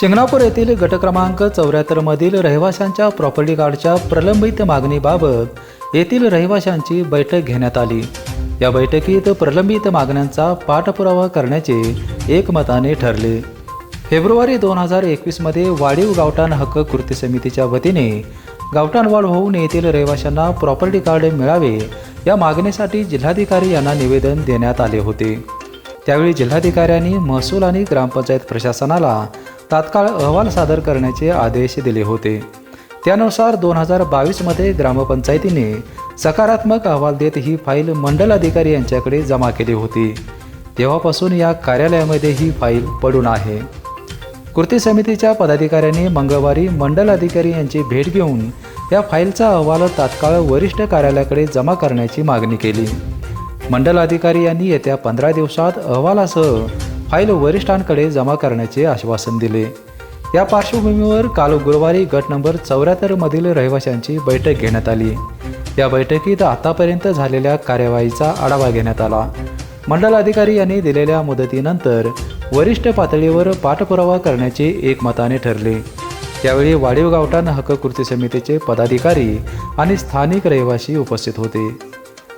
शिंगणापूर येथील गट क्रमांक चौऱ्याहत्तरमधील रहिवाशांच्या प्रॉपर्टी कार्डच्या प्रलंबित मागणीबाबत येथील रहिवाशांची बैठक घेण्यात आली. या बैठकीत प्रलंबित मागण्यांचा पाठपुरावा करण्याचे एकमताने ठरले. फेब्रुवारी दोन हजार एकवीसमध्ये वाढीव गावठाण हक्क कृती समितीच्या वतीने गावठाणवाढ होऊन येथील रहिवाशांना प्रॉपर्टी कार्ड मिळावे या मागणीसाठी जिल्हाधिकारी यांना निवेदन देण्यात आले होते. त्यावेळी जिल्हाधिकाऱ्यांनी महसूल आणि ग्रामपंचायत प्रशासनाला तात्काळ अहवाल सादर करण्याचे आदेश दिले होते. त्यानुसार दोन हजार बावीसमध्ये ग्रामपंचायतीने सकारात्मक अहवाल देत ही फाईल मंडल अधिकारी यांच्याकडे जमा केली होती. तेव्हापासून या कार्यालयामध्ये ही फाईल पडून आहे. कृती समितीच्या पदाधिकाऱ्यांनी मंगळवारी मंडल अधिकारी यांची भेट घेऊन या फाईलचा अहवाल तात्काळ वरिष्ठ कार्यालयाकडे जमा करण्याची मागणी केली. मंडल अधिकारी यांनी येत्या पंधरा दिवसात अहवालासह फाईल वरिष्ठांकडे जमा करण्याचे आश्वासन दिले. या पार्श्वभूमीवर काल गुरुवारी गट नंबर चौऱ्याहत्तरमधील रहिवाशांची बैठक घेण्यात आली. या बैठकीत आतापर्यंत झालेल्या कार्यवाहीचा आढावा घेण्यात आला. मंडल अधिकारी यांनी दिलेल्या मुदतीनंतर वरिष्ठ पातळीवर पाठपुरावा करण्याचे एकमताने ठरले. त्यावेळी वाढीव गावठाण हक्क कृती समितीचे पदाधिकारी आणि स्थानिक रहिवासी उपस्थित होते.